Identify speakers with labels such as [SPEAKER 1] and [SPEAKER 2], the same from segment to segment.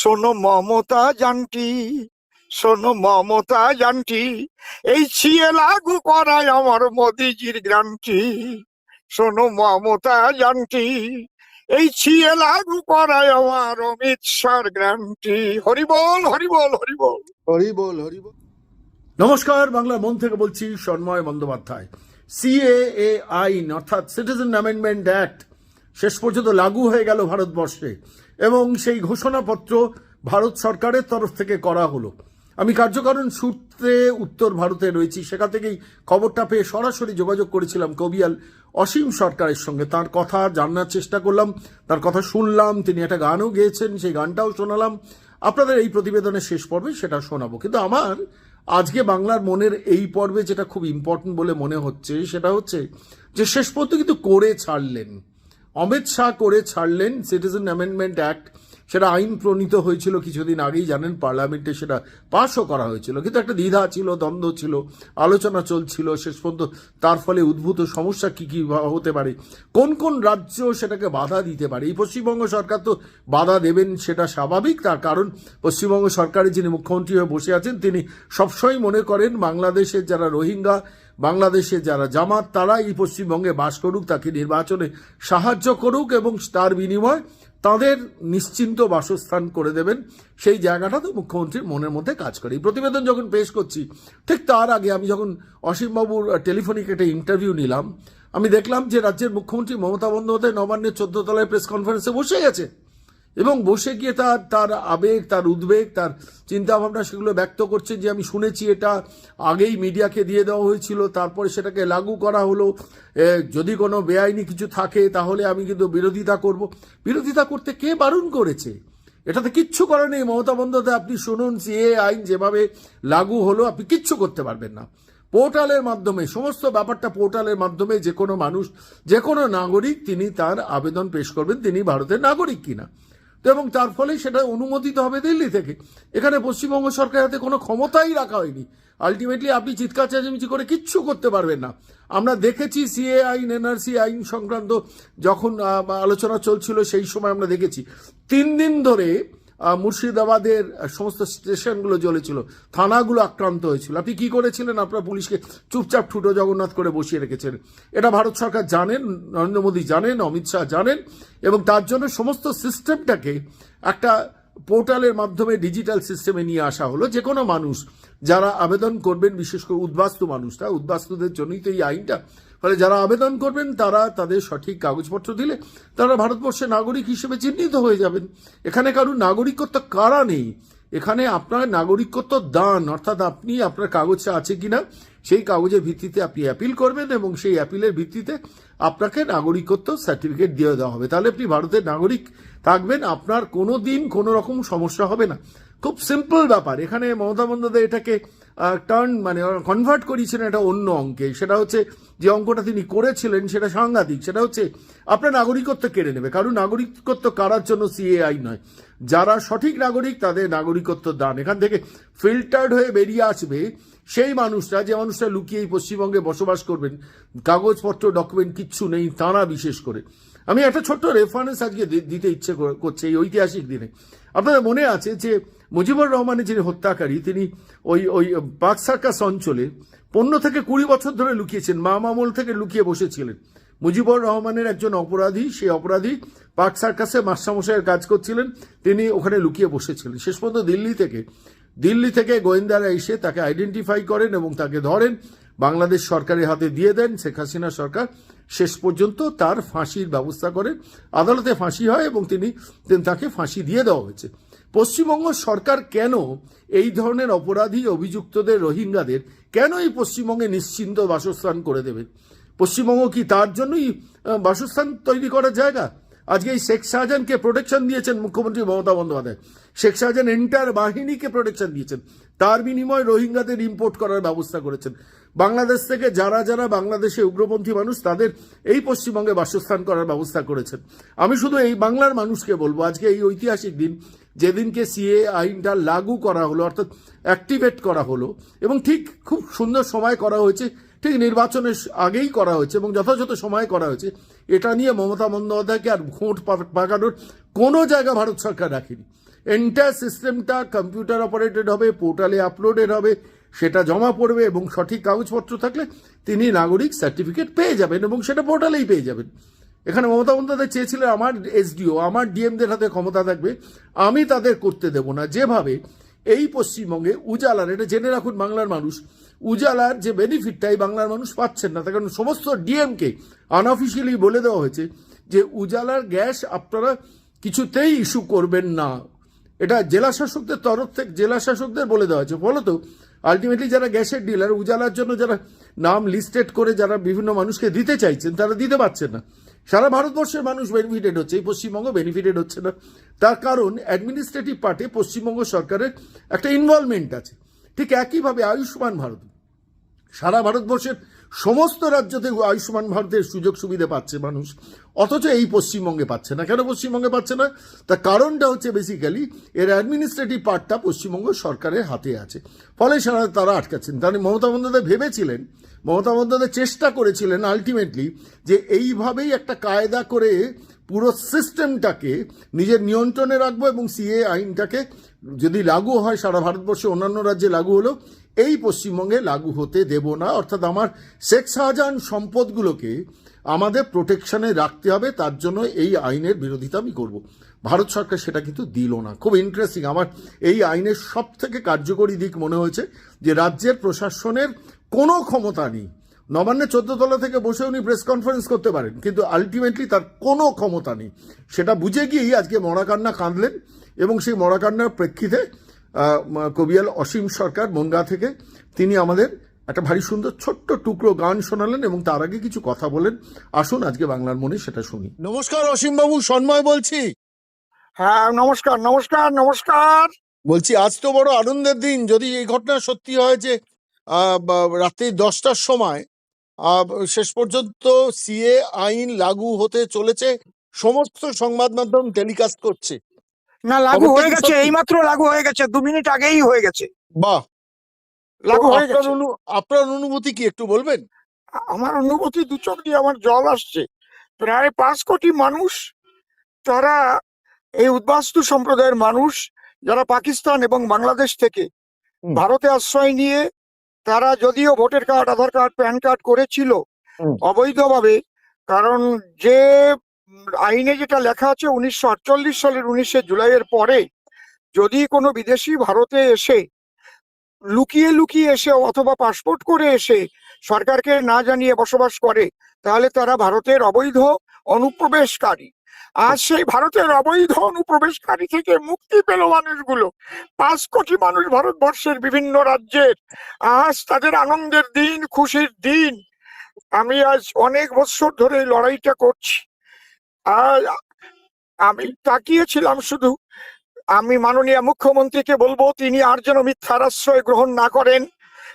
[SPEAKER 1] শোনো মমতা জানটি শোনো মমতা জানটি এই ছিয়ে লাগু করায় আমার মোদিজির গ্রান্টি। শোনো মমতা জানটি এই ছিয়ে লাগু করায় আমার অমিত শাহর গ্রান্টি। হরিবল হরিবল হরিবল
[SPEAKER 2] হরিবল হরিবল
[SPEAKER 3] নমস্কার বাংলা মন থেকে বলছি সন্ময় বন্দ্যোপাধ্যায়। সিএএ আইন অর্থাৎ সিটিজেন অ্যামেন্ডমেন্ট অ্যাক্ট শেষ পর্যন্ত লাগু হয়ে গেল ভারতবর্ষে। এবং সেই ঘোষণাপত্র ভারত সরকারের তরফ থেকে করা হলো। আমি কার্যকারণ সূত্রে উত্তর ভারতে রয়েছি। সেখান থেকেই খবরটা পেয়ে সরাসরি যোগাযোগ করেছিলাম কবিয়াল অসীম সরকারের সঙ্গে। তার কথা জানার চেষ্টা করলাম, তার কথা শুনলাম, তিনি একটা গানও গেয়েছেন, সেই গানটাও শোনালাম। আপনাদের এই প্রতিবেদনের শেষ পর্বে সেটা শোনাবো। কিন্তু আমার আজকে বাংলার মনের এই পর্বে যেটা খুব ইম্পর্টেন্ট বলে মনে হচ্ছে, সেটা হচ্ছে যে শেষ পর্যন্ত কিন্তু করে ছাড়লেন। অমিত শাহ করে ছাড়লেন সিটিজেন অ্যামেন্ডমেন্ট অ্যাক্ট সেটা আইন প্রণীত হয়েছিল কিছুদিন আগেই, জানেন, পার্লামেন্টে সেটা পাশও করা হয়েছিল। কিন্তু একটা দ্বিধা ছিল, দ্বন্দ্ব ছিল, আলোচনা চলছিল শেষ পর্যন্ত। তার ফলে উদ্ভূত সমস্যা কি কি হতে পারে? কোন কোন রাজ্য সেটাকে বাধা দিতে পারে? এই পশ্চিমবঙ্গ সরকার তো বাধা দেবেন সেটা স্বাভাবিক। তার কারণ, পশ্চিমবঙ্গ সরকারের যিনি মুখ্যমন্ত্রী হয়ে বসে আছেন, তিনি সবসময় মনে করেন বাংলাদেশের যারা রোহিঙ্গা বাংলাদেশে যারা জামাত, তারা এই পশ্চিমবঙ্গে বাস করুক, তাকে নির্বাচনে সাহায্য করুক এবং তার বিনিময় তাদের নিশ্চিন্ত বাসস্থান করে দেবেন। সেই জায়গাটা তো মুখ্যমন্ত্রীর মনের মধ্যে কাজ করে। এই প্রতিবেদন যখন পেশ করছি, ঠিক তার আগে আমি যখন অসীমবাবুর টেলিফোনিক একটা ইন্টারভিউ নিলাম, আমি দেখলাম যে রাজ্যের মুখ্যমন্ত্রী মমতা বন্দ্যোপাধ্যায় নবান্নের চোদ্দ তলায় প্রেস কনফারেন্সে বসে গেছে এবং বসে গিয়ে তার তার আবেগ, তার উদ্বেগ, তার চিন্তা ভাবনা সেগুলো ব্যক্ত করছে যে আমি শুনেছি এটা আগেই মিডিয়াকে দিয়ে দেওয়া হয়েছিল, তারপরে সেটাকে লাগু করা হলো। যদি কোনো বেআইনি কিছু থাকে তাহলে আমি কিন্তু বিরোধিতা করব। বিরোধিতা করতে কে বারণ করেছে? এটাতে কিচ্ছু করে নেই। মমতা বন্দ্যোপাধ্যায়, আপনি শুনুন, সিএ আইন যেভাবে লাগু হলো, আপনি কিচ্ছু করতে পারবেন না। পোর্টালের মাধ্যমে, সমস্ত ব্যাপারটা পোর্টালের মাধ্যমে যে কোনো মানুষ, যে কোনো নাগরিক, তিনি তার আবেদন পেশ করবেন, তিনি ভারতের নাগরিক কিনা। তো এবং তার ফলে সেটা অনুমোদিত হবে দিল্লি থেকে। এখানে পশ্চিমবঙ্গ সরকারের হাতে কোনো ক্ষমতাই রাখা হয়নি। আলটিমেটলি আপনি চিৎকার চেঁচামেচি করে কিচ্ছু করতে পারবেন না। আমরা দেখেছি সিএ আইন এনআরসি আইন সংক্রান্ত যখন আলোচনা চলছিল সেই সময় আমরা দেখেছি। তিন দিন ধরে মুর্শিদাবাদের সমস্ত স্টেশনগুলো জ্বলেছিল। থানাগুলো আক্রান্ত হয়েছিল। আপনি কি করেছিলেন? আপনার পুলিশকে চুপচাপ ঠুটো জগন্নাথ করে বসিয়ে রেখেছেন। এটা ভারত সরকার জানেন, নরেন্দ্র মোদী জানেন, অমিত শাহ জানেন, এবং তার জন্য সমস্ত সিস্টেমটাকে একটা পোর্টালের মাধ্যমে ডিজিটাল সিস্টেমে নিয়ে আসা হলো। যে কোনো মানুষ যারা আবেদন করবেন, বিশেষ করে উদ্বাস্তু মানুষরা, উদ্বাস্তুদের জন্যই তো এই আইনটা ফলে যারা আবেদন করবেন, তারা তাদের সঠিক কাগজপত্র দিলে তারা ভারতবর্ষের নাগরিক হিসেবে চিহ্নিত হয়ে যাবেন। এখানে কারুর নাগরিকত্ব কারা নেই? এখানে আপনার নাগরিকত্ব দান, অর্থাৎ আপনি আপনার কাগজটা আছে কিনা, সেই কাগজের ভিত্তিতে আপনি অ্যাপিল করবেন এবং সেই অ্যাপিলের ভিত্তিতে আপনাকে নাগরিকত্ব সার্টিফিকেট দিয়ে দেওয়া হবে। তাহলে আপনি ভারতের নাগরিক থাকবেন, আপনার কোনো দিন কোনো রকম সমস্যা হবে না। খুব সিম্পল ব্যাপার। এখানে মমতা বন্দ্যোপাধ্যায় এটাকে টার্ন মানে কনভার্ট করিয়েছিলেন একটা অন্য অঙ্কে। সেটা হচ্ছে যে অঙ্কটা তিনি করেছিলেন সেটা সাংঘাতিক। সেটা হচ্ছে আপনার নাগরিকত্ব কেড়ে নেবে। কারণ নাগরিকত্ব কারার জন্য সিএআই নয়। যারা সঠিক নাগরিক তাদের নাগরিকত্ব দান। এখান থেকে ফিল্টার্ড হয়ে বেরিয়ে আসবে সেই মানুষরা যে মানুষরা লুকিয়ে পশ্চিমবঙ্গে বসবাস করবেন, কাগজপত্র ডকুমেন্ট কিচ্ছু নেই, তারা বিশেষ করে। আমি একটা ছোট্ট রেফারেন্স আজকে দিতে ইচ্ছে কর- করছে এই ঐতিহাসিক দিনে। আপনাদের মনে আছে যে মুজিবুর রহমানের যিনি হত্যাকারী, তিনি ওই ওই পাক সার্কাস অঞ্চলে পনেরো থেকে কুড়ি বছর ধরে লুকিয়েছেন, মা মামল থেকে লুকিয়ে বসেছিলেন। মুজিবুর রহমানের একজন অপরাধী সেই অপরাধী পাক সার্কাসে মাস্টারমশাইয়ের কাজ করছিলেন, তিনি ওখানে লুকিয়ে বসেছিলেন। শেষ পর্যন্ত দিল্লি থেকে দিল্লি থেকে গোয়েন্দারা এসে তাকে আইডেন্টিফাই করেন এবং তাকে ধরেন, বাংলাদেশ সরকারের হাতে দিয়ে দেন, শেখ হাসিনা সরকার শেষ পর্যন্ত তার ফাঁসির ব্যবস্থা করেন আদালতে ফাঁসি হয় এবং তিনি- তাকে ফাঁসি দিয়ে দেওয়া হয়েছে। পশ্চিমবঙ্গ সরকার কেন এই ধরনের অপরাধী অভিযুক্তদের রোহিঙ্গাদের, কেন এই পশ্চিমবঙ্গে নিশ্চিন্ত বাসস্থান করে দেবে? পশ্চিমবঙ্গ কি তার জন্যই বাসস্থান তৈরি করার জায়গা? আজকে এই শেখ শাহজাহানকে প্রোটেকশন দিয়েছেন মুখ্যমন্ত্রী মমতা বন্দ্যোপাধ্যায়। শেখ শাহজাহান এন্টার বাহিনীকে প্রোটেকশন দিয়েছেন। তার বিনিময়ে রোহিঙ্গাদের ইম্পোর্ট করার ব্যবস্থা করেছেন। বাংলাদেশ থেকে যারা যারা বাংলাদেশে উগ্রপন্থী মানুষ, তাদের এই পশ্চিমবঙ্গে বাসস্থান করার ব্যবস্থা করেছেন। আমি শুধু এই বাংলার মানুষকে বলব, আজকে এই ঐতিহাসিক দিন যেদিনকে সিএ আইনটা লাগু করা হলো, অর্থাৎ অ্যাক্টিভেট করা হলো, এবং ঠিক খুব সুন্দর সময় করা হয়েছে, ঠিক নির্বাচনের আগেই করা হয়েছে, এবং যথাযথ সময় করা হয়েছে, এটা নিয়ে মমতা বন্দ্যোপাধ্যায়কে আর পা- পাকানোর কোনো জায়গা ভারত সরকার রাখেনি। এন্টায়ার সিস্টেমটা কম্পিউটার অপারেটেড হবে পোর্টালে আপলোডেড হবে, সেটা জমা পড়বে, এবং সঠিক কাগজপত্র থাকলে তিনি নাগরিক সার্টিফিকেট পেয়ে যাবেন, এবং সেটা পোর্টালেই পেয়ে যাবেন। এখানে মমতা বন্দ্যোপাধ্যায় চেয়েছিলেন আমার এসডিও, আমার ডিএমদের হাতে ক্ষমতা থাকবে, আমি তাদের করতে দেব না। যেভাবে এই পশ্চিমবঙ্গে উজালার, এটা জেনে রাখুন বাংলার মানুষ, উজালার যে বেনিফিটটা এই বাংলার মানুষ পাচ্ছেন না, তার কারণ সমস্ত ডিএমকে আনঅফিসিয়ালি বলে দেওয়া হয়েছে যে উজালার গ্যাস আপনারা কিছুতেই ইস্যু করবেন না। এটা জেলা শাসকদের তরফ থেকে, জেলা শাসকদের বলে দেওয়া হয়েছে। ফলত আলটিমেটলি যারা গ্যাসের ডিলার উজালার জন্য যারা নাম লিস্টেড করে যারা বিভিন্ন মানুষকে দিতে চাইছেন, তারা দিতে পারছেন না। সারা ভারতবর্ষের মানুষ বেনিফিটেড হচ্ছে, এই পশ্চিমবঙ্গ বেনিফিটেড হচ্ছে না। তার কারণ অ্যাডমিনিস্ট্রেটিভ পার্টে পশ্চিমবঙ্গ সরকারের একটা ইনভলভমেন্ট আছে। ঠিক একইভাবে আয়ুষ্মান ভারত। সারা ভারতবর্ষের সমস্ত রাজ্যতে আয়ুষ্মান ভারতের সুযোগ সুবিধা পাচ্ছে মানুষ। অথচ এই পশ্চিমবঙ্গে পাচ্ছে না। কেন পশ্চিমবঙ্গে পাচ্ছে না? তার কারণটা হচ্ছে বেসিক্যালি এর অ্যাডমিনিস্ট্রেটিভ পার্টটা পশ্চিমবঙ্গ সরকারের হাতে আছে। ফলে সারা তারা আটকাচ্ছেন। তাহলে মমতা বন্দ্যোপাধ্যায় ভেবেছিলেন, মমতা বন্দ্যোপাধ্যায় চেষ্টা করেছিলেন আলটিমেটলি যে এইভাবেই একটা কায়দা করে পুরো সিস্টেমটাকে নিজের নিয়ন্ত্রণে রাখব এবং সিএ আইনটাকে যদি লাগু হয় সারা ভারতবর্ষে, অন্যান্য রাজ্যে লাগু হলো এই পশ্চিমবঙ্গে লাগু হতে দেব না। অর্থাৎ আমার শেখ শাহজাহান সম্পদগুলোকে আমাদের প্রোটেকশনে রাখতে হবে, তার জন্য এই আইনের বিরোধিতা আমি করব। ভারত সরকার সেটা কিন্তু দিল না। খুব ইন্টারেস্টিং আমার এই আইনের সব থেকে কার্যকরী দিক মনে হয়েছে যে রাজ্যের প্রশাসনের কোনো ক্ষমতা নেই। নবান্নে চোদ্দ তলা থেকে বসে উনি প্রেস কনফারেন্স করতে পারেন কিন্তু আলটিমেটলি তার কোনো ক্ষমতা নেই। সেটা বুঝে গিয়েই আজকে মরাকান্না কাঁদলেন এবং সেই মরাকান্নার প্রেক্ষিতে কবিয়াল অসীম সরকার বনগা থেকে তিনি আমাদের একটা ভারী সুন্দর ছোট্ট টুকরো গান শোনালেন এবং তার আগে কিছু কথা বলেন। আসুন আজকে বাংলার মনে সেটা শুনি। নমস্কার অসীম বাবু সন্ময় বলছি।
[SPEAKER 1] হ্যাঁ নমস্কার নমস্কার নমস্কার।
[SPEAKER 3] বলছি আজ তো বড় আনন্দের দিন। যদি এই ঘটনা সত্যি হয় যে রাত্রি দশটার সময় শেষ পর্যন্ত সিএ আইন লাগু হতে চলেছে সমস্ত সংবাদ মাধ্যম টেলিকাস্ট করছে।
[SPEAKER 1] না লাগু হয়ে গেছে? এইমাত্র লাগু হয়ে গেছে দু মিনিট আগেই হয়ে গেছে।
[SPEAKER 3] বাহ!
[SPEAKER 1] লাগু হয়ে গেছে।
[SPEAKER 3] আপনার অনুভূতি কি একটু বলবেন?
[SPEAKER 1] আমার অনুভূতি দু চোখ দিয়ে আমার জল আসছে। প্রায় পাঁচ কোটি মানুষ তারা এই উদ্বাস্তু সম্প্রদায়ের মানুষ যারা পাকিস্তান এবং বাংলাদেশ থেকে ভারতে আশ্রয় নিয়ে তারা যদিও voter card Aadhaar card PAN card করেছিল অবৈধভাবে কারণ যে আইনে যেটা লেখা আছে উনিশশো আটচল্লিশ সালের উনিশে জুলাইয়ের পরে যদি কোনো বিদেশি ভারতে এসে লুকিয়ে লুকিয়ে এসে অথবা পাসপোর্ট করে এসে সরকারকে না জানিয়ে বসবাস করে তাহলে তারা ভারতের অবৈধ অনুপ্রবেশকারী। আজ সেই ভারতের অবৈধ অনুপ্রবেশকারী থেকে মুক্তি পেল মানুষগুলো। পাঁচ কোটি মানুষ ভারতবর্ষের বিভিন্ন রাজ্যের। আজ তাদের আনন্দের দিন, খুশির দিন। আমি আজ অনেক বছর ধরে লড়াইটা করছি। আর আমি তাকিয়েছিলাম শুধু। আমি মাননীয় মুখ্যমন্ত্রীকে বলব, তিনি আর যেন মিথ্যার আশ্রয় গ্রহণ না করেন।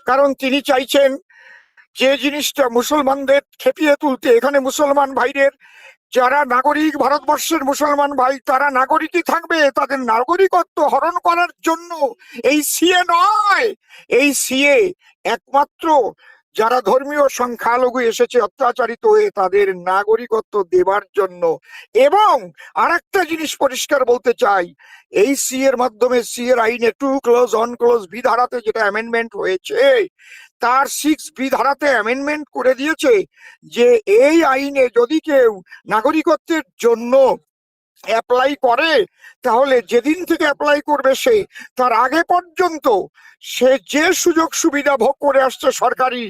[SPEAKER 1] কারণ তিনি চাইছেন যে জিনিসটা মুসলমানদের খেপিয়ে তুলতে। এখানে মুসলমান ভাইদের যারা নাগরিক ভারতবর্ষের মুসলমান ভাই, তারা নাগরিকই থাকবে, তাদের নাগরিকত্ব হরণ করার জন্য। এই সিএ নয়, এই সিএ একমাত্র যারা ধর্মীয় সংখ্যালঘু এসেছে, অত্যাচারিত হয়ে তাদের নাগরিকত্ব দেবার জন্য। এবং আরেকটা জিনিস পরিষ্কার বলতে চাই, এই সি এর মাধ্যমে সি এর আইনে two clause, on clause B ধারাতে যেটা অ্যামেন্ডমেন্ট হয়েছে তার সিক্স বি ধারাতে অ্যামেন্ডমেন্ট করে দিয়েছে যে এই আইনে যদি কেউ নাগরিকত্বের জন্য অ্যাপ্লাই করে, তাহলে যেদিন থেকে অ্যাপ্লাই করবে সে, তার আগে পর্যন্ত সে যে সুযোগ সুবিধা ভোগ করে আসছে সরকারি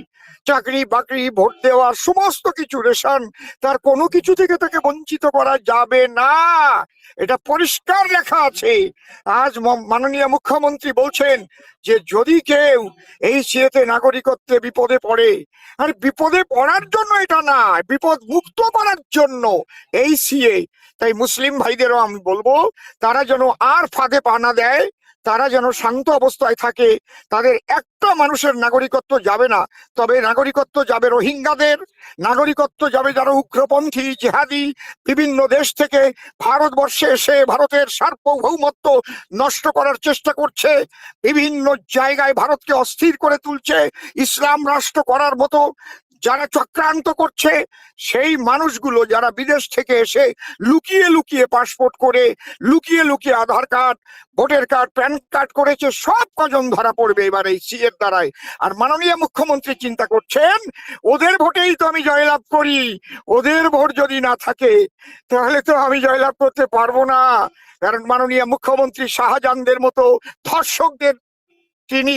[SPEAKER 1] চাকরি বাকরি, ভোট দেওয়ার সমস্ত কিছু, রেশন, তার কোনো কিছু থেকে তাকে বঞ্চিত করা যাবে না। এটা পরিষ্কার লেখা আছে। আজ মাননীয় মুখ্যমন্ত্রী বলছেন যে যদি কেউ এই সিএতে নাগরিকত্বে বিপদে পড়ে, আর বিপদে পড়ার জন্য এটা না, বিপদ মুক্ত করার জন্য এই সিএ, তাই মুসলিম ভাইদেরও আমি বলব, তারা যেন আর ফাঁদে পা না দেয় তারা যেন শান্ত অবস্থায় থাকে, তাদের একটা মানুষের নাগরিকত্ব যাবে না। তবে নাগরিকত্ব যাবে রোহিঙ্গাদের, নাগরিকত্ব যাবে যারা উগ্রপন্থী, জেহাদি, বিভিন্ন দেশ থেকে ভারতবর্ষে এসে ভারতের সার্বভৌমত্ব নষ্ট করার চেষ্টা করছে। বিভিন্ন জায়গায় ভারতকে অস্থির করে তুলছে। ইসলাম রাষ্ট্র করার মতো যারা চক্রান্ত করছে, সেই মানুষগুলো যারা বিদেশ থেকে এসে লুকিয়ে লুকিয়ে পাসপোর্ট করে, লুকিয়ে লুকিয়ে Aadhaar card, voter card, PAN card করেছে, সব কজন ধরা পড়বে এবার এই সি এর দ্বারাই আর মাননীয় মুখ্যমন্ত্রী চিন্তা করছেন, ওদের ভোটেই তো আমি জয়লাভ করি, ওদের ভোট যদি না থাকে, তাহলে তো আমি জয়লাভ করতে পারব না। কারণ মাননীয় মুখ্যমন্ত্রী শাহজাহানদের মতো ধর্ষকদের তিনি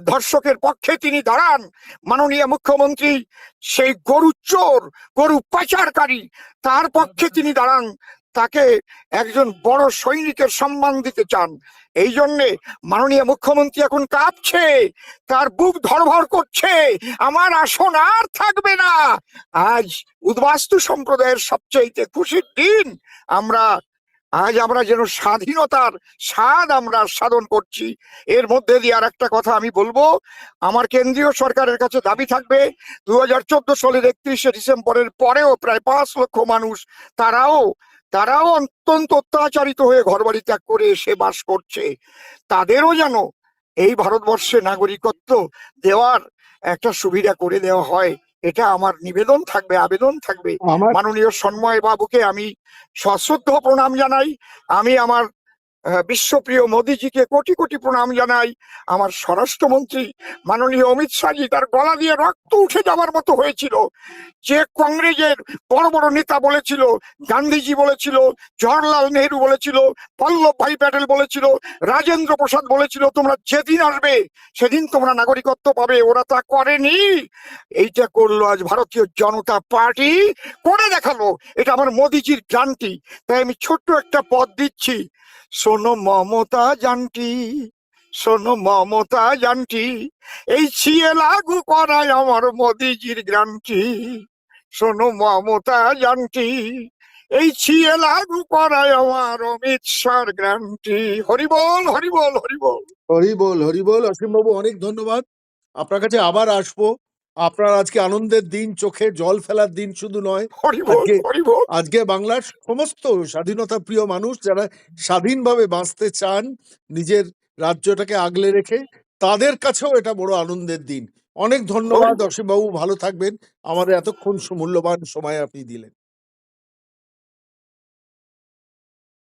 [SPEAKER 1] ধর্ষকের পক্ষে তিনি দাঁড়ান। মাননীয় মুখ্যমন্ত্রী, সেই গরু চোর, গরু পাচারকারী, তার পক্ষে তিনি দাঁড়ান। তাকে একজন বড় সৈনিকের সম্মান দিতে চান। এই জন্যে মাননীয় মুখ্যমন্ত্রী এখন কাঁপছে, তার বুক ধরভর করছে, আমার আসন আর থাকবে না। আজ উদ্বাস্তু সম্প্রদায়ের সবচেয়ে খুশির দিন। আমরা আজ আমরা যেন স্বাধীনতার স্বাদ আমরা সাধন করছি। এর মধ্যে দিয়ে আর একটা কথা আমি বলব, আমার কেন্দ্রীয় সরকারের কাছে দাবি থাকবে দু হাজার চোদ্দ সালের একত্রিশে ডিসেম্বরের পরেও প্রায় পাঁচ লক্ষ মানুষ তারাও তারাও অত্যন্ত অত্যাচারিত হয়ে ঘরবাড়ি ত্যাগ করে এসে বাস করছে। তাদেরও যেন এই ভারতবর্ষে নাগরিকত্ব দেওয়ার একটা সুবিধা করে দেওয়া হয়। এটা আমার নিবেদন থাকবে আবেদন থাকবে। মাননীয় সন্ময় বাবুকে আমি সশ্রদ্ধ প্রণাম জানাই। আমি আমার বিশ্বপ্রিয় মোদিজিকে কোটি কোটি প্রণাম জানাই। আমার স্বরাষ্ট্রমন্ত্রী মাননীয় অমিত শাহজি তার গলা দিয়ে রক্ত উঠে যাওয়ার মতো হয়েছিল। যে কংগ্রেসের বড় বড় নেতা বলেছিল, গান্ধীজি বলেছিল, জওয়াহরলাল নেহরু বলেছিল, পল্লব ভাই প্যাটেল বলেছিল, রাজেন্দ্র প্রসাদ বলেছিল, তোমরা যেদিন আসবে, সেদিন তোমরা নাগরিকত্ব পাবে, ওরা তা করেনি। এইটা করল আজ ভারতীয় জনতা পার্টি, করে দেখাল। এটা আমার মোদিজির গ্রান্টি তাই আমি ছোট্ট একটা পদ দিচ্ছি। শোনো মমতা জানটি শোনো মমতা জানটি এই ছিয়ে লাগু করায় আমার মোদিজির গ্রামটি শোনো মমতা জানটি এই ছিয়ে লাগু করায় আমার অমিত শাহর গ্রান্টি। হরিবল হরিবল হরিবল
[SPEAKER 3] হরিবল হরিবোল অসীমবাবু, অনেক ধন্যবাদ। আপনার কাছে আবার আসব। আপনার আজকে আনন্দের দিন চোখে জল ফেলার দিন শুধু নয় আজকে- আজকে বাংলার সমস্ত স্বাধীনতা প্রিয় মানুষ যারা স্বাধীনভাবে বাঁচতে চান নিজের রাজ্যটাকে আগলে রেখে তাদের কাছেও এটা বড় আনন্দের দিন। অনেক ধন্যবাদ অসীমবাবু ভালো থাকবেন। আমাদের এতক্ষণ মূল্যবান সময় আপনি দিলেন।